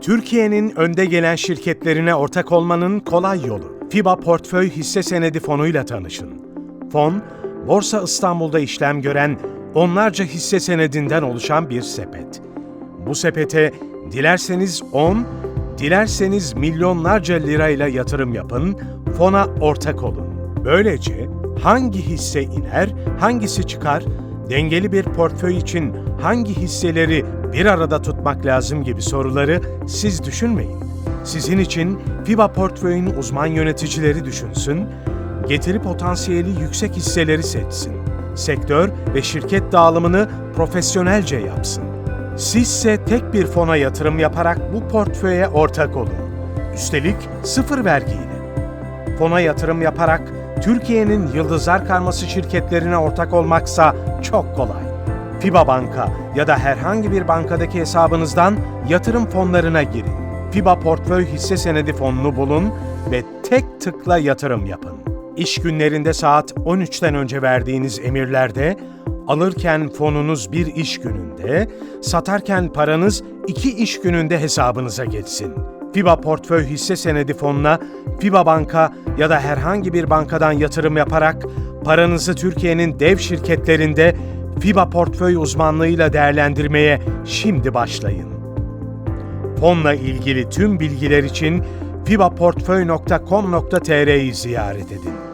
Türkiye'nin önde gelen şirketlerine ortak olmanın kolay yolu. FIBA Portföy Hisse Senedi Fonu'yla tanışın. Fon, Borsa İstanbul'da işlem gören onlarca hisse senedinden oluşan bir sepet. Bu sepete dilerseniz 10, dilerseniz milyonlarca lirayla yatırım yapın, fona ortak olun. Böylece hangi hisse iner, hangisi çıkar, dengeli bir portföy için hangi hisseleri bir arada tutmak lazım gibi soruları siz düşünmeyin. Sizin için FIBA portföyün uzman yöneticileri düşünsün, getiri potansiyeli yüksek hisseleri seçsin. Sektör ve şirket dağılımını profesyonelce yapsın. Sizse tek bir fona yatırım yaparak bu portföye ortak olun. Üstelik sıfır vergiyle. Fona yatırım yaparak Türkiye'nin yıldızlar karması şirketlerine ortak olmaksa çok kolay. FIBA Banka ya da herhangi bir bankadaki hesabınızdan yatırım fonlarına girin. FIBA Portföy Hisse Senedi fonunu bulun ve tek tıkla yatırım yapın. İş günlerinde saat 13'ten önce verdiğiniz emirlerde alırken fonunuz bir iş gününde, satarken paranız iki iş gününde hesabınıza geçsin. FIBA Portföy Hisse Senedi fonuna FIBA Banka ya da herhangi bir bankadan yatırım yaparak paranızı Türkiye'nin dev şirketlerinde FIBA portföy uzmanlığıyla değerlendirmeye şimdi başlayın. Fonla ilgili tüm bilgiler için fibaportföy.com.tr'yi ziyaret edin.